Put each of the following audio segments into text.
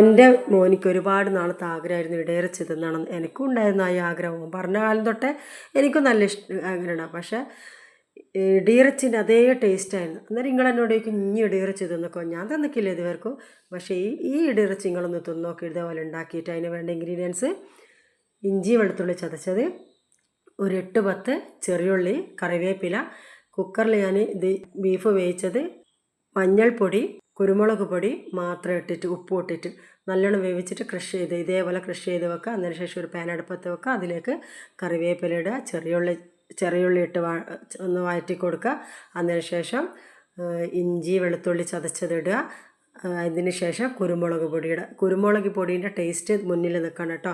എന്റെ മോനിക്ക് ഒരുപാട് നാളത്തെ ആഗ്രഹമായിരുന്നു ഇടയിറച്ചി തിന്നണം എനിക്കും ഉണ്ടായിരുന്ന ആ ആഗ്രഹം. പറഞ്ഞ കാലം തൊട്ടേ എനിക്കും നല്ല ഇഷ്ടം ആഗ്രഹമാണ്. പക്ഷേ ഇടിയിറച്ചിന്റെ അതേ ടേസ്റ്റായിരുന്നു അന്നേരം നിങ്ങൾ എന്നോട് ചോദിക്കും ഇനി ഇടിയിറച്ചി തിന്നക്കോ ഞാൻ തന്നിക്കില്ല ഇതുവർക്കും പക്ഷേ ഈ ഈ ഇടിയിറച്ചി നിങ്ങളൊന്ന് തിന്നോക്കി ഇതേപോലെ ഉണ്ടാക്കിയിട്ട് അതിന് വേണ്ട ഇൻഗ്രീഡിയൻസ് ഇഞ്ചി വെളുത്തുള്ളി ചതച്ചത് ഒരു എട്ട് പത്ത് ചെറിയുള്ളി കറിവേപ്പില കുക്കറിൽ ഞാൻ ഇത് ബീഫ് വേവിച്ചത് മഞ്ഞൾപ്പൊടി കുരുമുളക് പൊടി മാത്രം ഇട്ടിട്ട് ഉപ്പ് ഇട്ടിട്ട് നല്ലോണം വേവിച്ചിട്ട് ക്രഷ് ചെയ്ത് ഇതേപോലെ ക്രഷ് ചെയ്ത് വെക്കുക അതിന് ശേഷം ഒരു പാൻ അടുപ്പത്ത് വെക്കുക അതിലേക്ക് കറിവേപ്പില ഇടുക. ചെറിയുള്ളി ചെറിയുള്ളി ഇട്ട് വാ ഒന്ന് വഴറ്റി കൊടുക്കുക. അതിന് ശേഷം ഇഞ്ചി വെളുത്തുള്ളി ചതച്ചതിടുക അതിന് ശേഷം കുരുമുളക് പൊടിയുടെ കുരുമുളക് പൊടീന്റെ ടേസ്റ്റ് മുന്നിൽ നിൽക്കണം കേട്ടോ.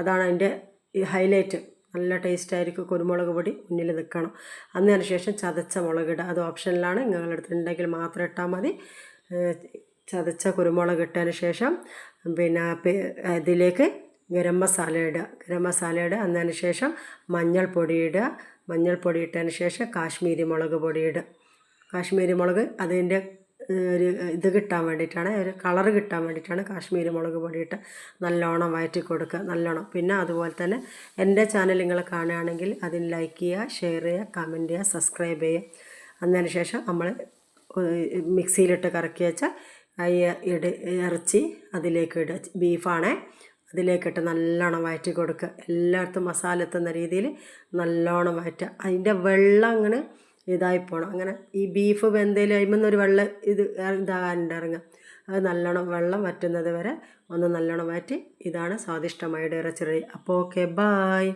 അതാണ് അതിന്റെ ഹൈലൈറ്റ് നല്ല ടേസ്റ്റ് ആയിരിക്കും കുരുമുളക് പൊടി മുന്നിൽ നിൽക്കണം. അതിന് ശേഷം ചതച്ച മുളകിടുക അത് ഓപ്ഷനിലാണ് നിങ്ങളുടെ അടുത്തുണ്ടെങ്കിൽ മാത്രം ഇട്ടാൽ മതി. ചതച്ച കുരുമുളക് ഇട്ടതിന് ശേഷം പിന്നെ ഇതിലേക്ക് ഗരം മസാല ഇടുക. ഗരം മസാല ഇടുക. എന്നതിന് ശേഷം മഞ്ഞൾപ്പൊടി ഇടുക. മഞ്ഞൾപ്പൊടി ഇട്ടതിന് ശേഷം കാശ്മീരി മുളക് പൊടി ഇടുക. കാശ്മീരി മുളക് അതിന്റെ ഒരു ഇത് കിട്ടാൻ വേണ്ടിയിട്ടാണ് ഒരു കളർ കിട്ടാൻ വേണ്ടിയിട്ടാണ് കാശ്മീരി മുളക് പൊടി ഇട്ട് നല്ലോണം വയറ്റി കൊടുക്കുക. നല്ലോണം. പിന്നെ അതുപോലെ തന്നെ എന്റെ ചാനൽ നിങ്ങൾ കാണുകയാണെങ്കിൽ അതിന് ലൈക്ക് ചെയ്യുക ഷെയർ ചെയ്യുക കമന്റ് ചെയ്യുക സബ്സ്ക്രൈബ് ചെയ്യുക. അതിന് ശേഷം നമ്മൾ മിക്സിയിലിട്ട് കറക്കി വെച്ചാൽ ഇട ഇറച്ചി അതിലേക്ക് ഇട. ബീഫാണേ അതിലേക്കിട്ട് നല്ലോണം വയറ്റി കൊടുക്കുക. എല്ലായിടത്തും മസാല എത്തുന്ന രീതിയിൽ നല്ലോണം വയറ്റുക. അതിന്റെ വെള്ളം അങ്ങനെ ഇതായി പോകണം അങ്ങനെ ഈ ബീഫ് വെന്തയിൽ ഒരു വെള്ളം ഇത് ഇതാകാനുണ്ട് ഇറങ്ങുക. അത് നല്ലോണം വെള്ളം വറ്റുന്നത് വരെ ഒന്ന് നല്ലോണം വറ്റി ഇതാണ് സ്വാദിഷ്ടമായ ഇറച്ചി റെഡി. അപ്പോൾ ഓക്കെ ബായ്